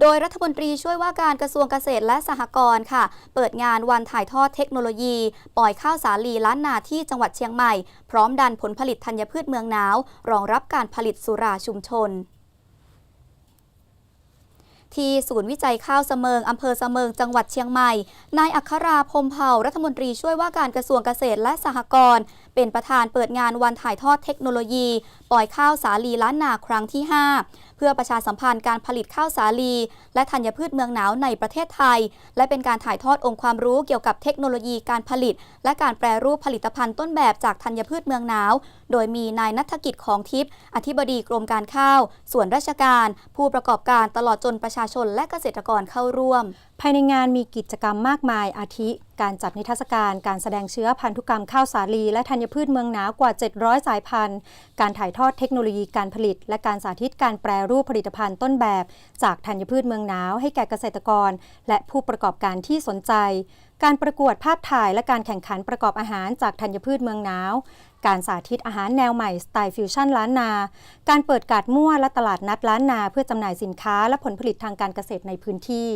โดยรัฐมนตรีช่วยว่าการกระทรวงเกษตรและสหกรณ์ค่ะ เปิดงานวันถ่ายทอดเทคโนโลยี ปล่อยข้าวสาลีล้านนาที่จังหวัดเชียงใหม่ พร้อมดันผลผลิตธัญพืชเมืองหนาว รองรับการผลิตสุราชุมชนที่ศูนย์วิจัยข้าวเสมิงอำเภอเสมิงจังหวัดเชียงใหม่ นายอัคราพรมเผ่ารัฐมนตรีช่วยว่าการกระทรวงเกษตรและสหกรณ์เป็นประธานเปิดงานวันถ่ายทอดเทคโนโลยี ปล่อยข้าวสาลีล้านนาครั้งที่ 5เพื่อประชาสัมพันธ์การผลิตข้าวสาลี และธัญพืชเมืองหนาวในประเทศไทย และเป็นการถ่ายทอดองค์ความรู้เกี่ยวกับเทคโนโลยีการผลิต และการแปรรูปผลิตภัณฑ์ต้นแบบจากธัญพืชเมืองหนาว โดยมีนายนัฐกิจของทิพย์อธิบดีกรมการข้าว ส่วนราชการ ผู้ประกอบการตลอดจนประชาชนและเกษตรกรเข้าร่วม ภายในงานมีกิจกรรมมากมายอาทิ การจัดนิทรรศการการแสดงเชื้อพันธุกรรมข้าวสาลี และธัญพืชเมืองหนาวกว่า 700 สายพันธุ์ การถ่ายทอดเทคโนโลยีการผลิต และการสาธิตการแปรรูปผลิตภัณฑ์ต้นแบบ จากธัญพืชเมืองหนาวให้แก่เกษตรกร และผู้ประกอบการที่สนใจ การประกวดภาพถ่ายและการแข่งขันประกอบอาหารจากธัญพืชเมืองหนาวการสาธิตอาหารแนวใหม่สไตล์ฟิวชั่นล้านนา การเปิดการ์ดมั่วและตลาดนัดล้านนา เพื่อจำหน่ายสินค้าและผลผลิตทางการเกษตรในพื้นที่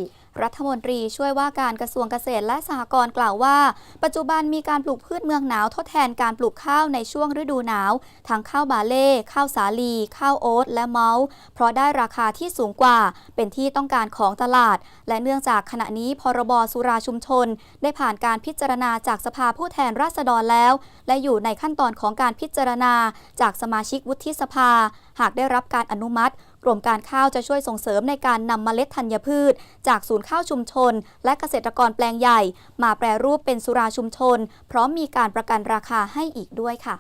รัฐมนตรีช่วยว่าการกระทรวงเกษตรและสหกรณ์กล่าวว่า ปัจจุบันมีการปลูกพืชเมืองหนาวทดแทนการปลูกข้าวในช่วงฤดูหนาว ทั้งข้าวบาเล่ข้าวสาลี ข้าวโอ๊ตและเมาส์เพราะได้ราคาที่สูงกว่า เป็นที่ต้องการของตลาด และเนื่องจากขณะนี้พรบสุราชุมชน ได้ผ่านการพิจารณาจากสภาผู้แทนราษฎรแล้ว และอยู่ในขั้นตอนของการพิจารณาจากสมาชิกวุฒิสภา หากได้รับการอนุมัติ กรมการข้าวจะช่วยส่งเสริมในการนำเมล็ดธัญพืช จากศูนย์ข้าวชุมชน และเกษตรกรแปลงใหญ่ มาแปรรูปเป็นสุราชุมชน พร้อมมีการประกันราคาให้อีกด้วยค่ะ